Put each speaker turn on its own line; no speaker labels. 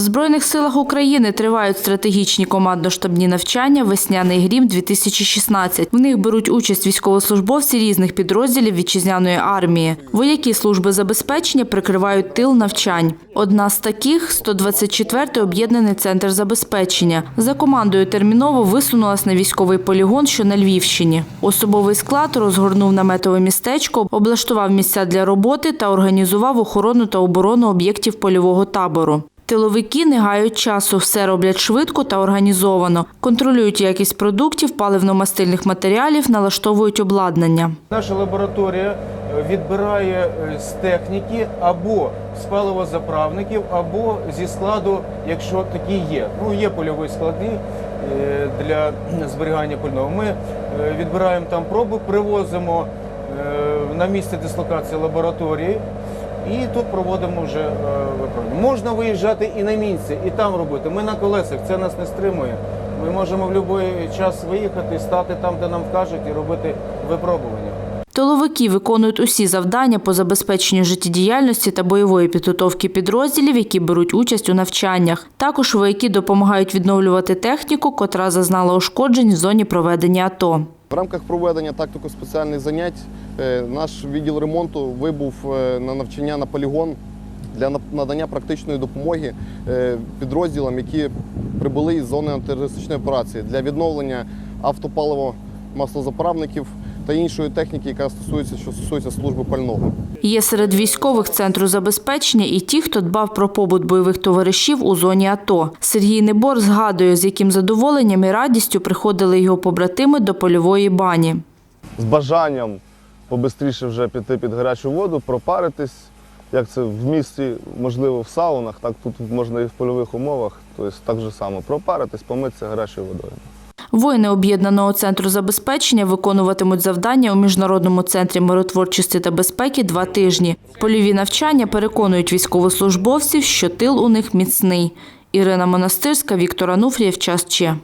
В Збройних силах України тривають стратегічні командно-штабні навчання Весняний грім 2016 В них беруть участь військовослужбовці різних підрозділів вітчизняної армії. Вояки служби забезпечення прикривають тил навчань. Одна з таких 124-й об'єднаний центр забезпечення. За командою терміново висунулась на військовий полігон, що на Львівщині. Особовий склад розгорнув наметове містечко, облаштував місця для роботи та організував охорону та оборону об'єктів польового табору. Тиловики не гають часу, все роблять швидко та організовано. Контролюють якість продуктів, паливно-мастильних матеріалів, налаштовують обладнання.
Наша лабораторія е, відбирає е, з техніки або з паливозаправників, або зі складу, якщо такі є. Ну, є польові склади е, для зберігання пального. Ми відбираємо там проби, привозимо на місце дислокації лабораторії. І тут проводимо вже е, випробування. Можна виїжджати і на місце, і там робити. Ми на колесах, це нас не стримує. Ми можемо в будь-який час виїхати, стати там, де нам вкажуть, і робити випробування.
Тиловики виконують усі завдання по забезпеченню життєдіяльності та бойової підготовки підрозділів, які беруть участь у навчаннях. Також вояки допомагають відновлювати техніку, котра зазнала ушкоджень в зоні проведення АТО.
В рамках проведення тактико-спеціальних занять е, наш відділ ремонту вибув е, на навчання на полігон для надання практичної допомоги е, підрозділам, які прибули із зони антитерористичної операції для відновлення автопаливо маслозаправників та іншої техніки, яка стосується, що стосується служби пального.
Є серед військових центру забезпечення і ті, хто дбав про побут бойових товаришів у зоні АТО. Сергій Небор згадує, з яким задоволенням і радістю приходили його побратими до польової бані.
з бажанням побистріше вже піти під гарячу воду, пропаритись. Як це в місті, можливо, в саунах, так тут можна і в польових умовах. Тобто так же само пропаритись, помитися гарячою водою.
Воїни об'єднаного центру забезпечення виконуватимуть завдання у міжнародному центрі миротворчості та безпеки два тижні. Польові навчання переконують військовослужбовців, що тил у них міцний. Ірина Монастирська, Віктор Ануфрієв, час Че.